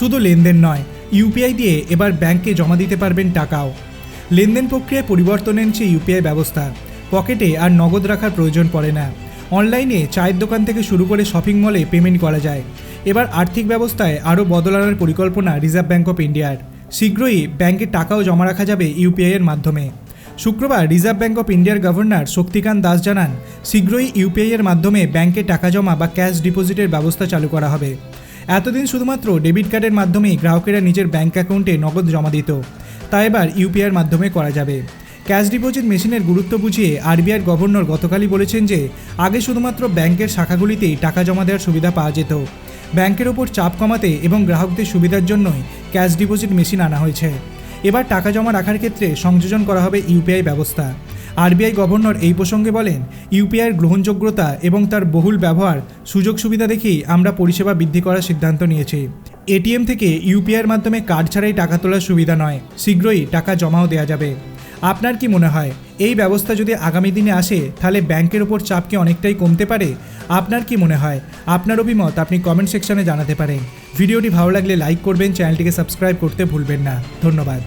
শুধু লেনদেন নয় ইউপিআই দিয়ে এবার ব্যাংকে জমা দিতে পারবেন টাকাও। লেনদেন প্রক্রিয়ায় পরিবর্তন এনেছে ইউপিআই ব্যবস্থা। পকেটে আর নগদ রাখার প্রয়োজন পড়ে না। অনলাইনে চায়ের দোকান থেকে শুরু করে শপিং মলে পেমেন্ট করা যায়। এবার আর্থিক ব্যবস্থায় আরও বদল আনার পরিকল্পনা রিজার্ভ ব্যাঙ্ক অফ ইন্ডিয়ার। শীঘ্রই ব্যাংকে টাকাও জমা রাখা যাবে ইউপিআইয়ের মাধ্যমে। শুক্রবার রিজার্ভ ব্যাঙ্ক অফ ইন্ডিয়ার গভর্নর শক্তিকান্ত দাস জানান, শীঘ্রই ইউপিআইয়ের মাধ্যমে ব্যাংকে টাকা জমা বা ক্যাশ ডিপোজিটের ব্যবস্থা চালু করা হবে। এতদিন শুধুমাত্র ডেবিট কার্ডের মাধ্যমেই গ্রাহকেরা নিজের ব্যাঙ্ক অ্যাকাউন্টে নগদ জমা দিত। তা এবার ইউপিআইয়ের মাধ্যমে করা যাবে। ক্যাশ ডিপোজিট মেশিনের গুরুত্ব বুঝিয়ে আরবিআইয়ের গভর্নর গতকালই বলেছেন যে, আগে শুধুমাত্র ব্যাংকের শাখাগুলিতেই টাকা জমা দেওয়ার সুবিধা পাওয়া যেত। ব্যাংকের ওপর চাপ কমাতে এবং গ্রাহকদের সুবিধার জন্যই ক্যাশ ডিপোজিট মেশিন আনা হয়েছে। এবার টাকা জমা রাখার ক্ষেত্রে সংযোজন করা হবে ইউপিআই ব্যবস্থা। আরবিআই গভর্নর এই প্রসঙ্গে বলেন, ইউপিআইয়ের গ্রহণযোগ্যতা এবং তার বহুল ব্যবহার সুযোগ সুবিধা দেখেই আমরা পরিষেবা বৃদ্ধি করার সিদ্ধান্ত নিয়েছি। এটিএম থেকে ইউপিআইয়ের মাধ্যমে কার্ড ছাড়াই টাকা তোলার সুবিধা নয়। শীঘ্রই টাকা জমাও দেওয়া যাবে। আপনার কি মনে হয়, এই ব্যবস্থা যদি আগামী দিনে আসে, তাহলে ব্যাংকের ওপর চাপ কি অনেকটাই কমতে পারে? আপনার কি মনে হয়? আপনার অভিমত আপনি কমেন্ট সেকশনে জানাতে পারেন। ভিডিওটি ভালো লাগলে লাইক করবেন, চ্যানেলটিকে সাবস্ক্রাইব করতে ভুলবেন না। ধন্যবাদ।